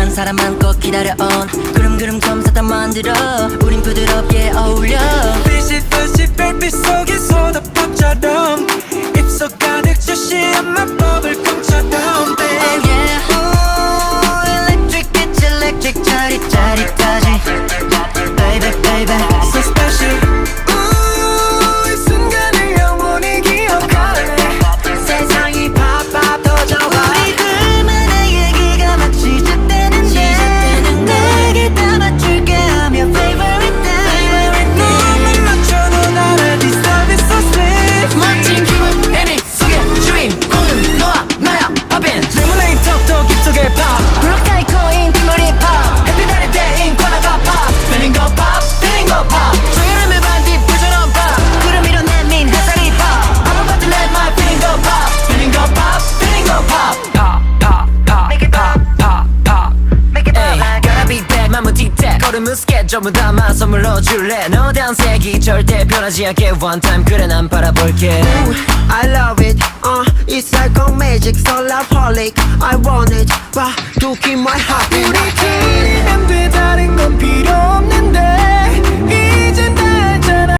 어떤 사람 많고 기다려온 그름그름 점사다 만들어. 우린 부드럽게 어울려. 빛이 빛이 별빛 속에 소다밥처럼 입속 가득 주시한 마법을 꿈처럼 Oh yeah. Ooh, electric it's electric. 짜릿짜릿하지. Baby baby back 맘은 틱택 걸음은 스케 전부 다만 선물로 줄래 너에 대한 색이 절대 변하지 않게 one time 그래 난 바라볼게 I love it, uh, it's like a magic, so love holic. I want it, but to keep my heart beating.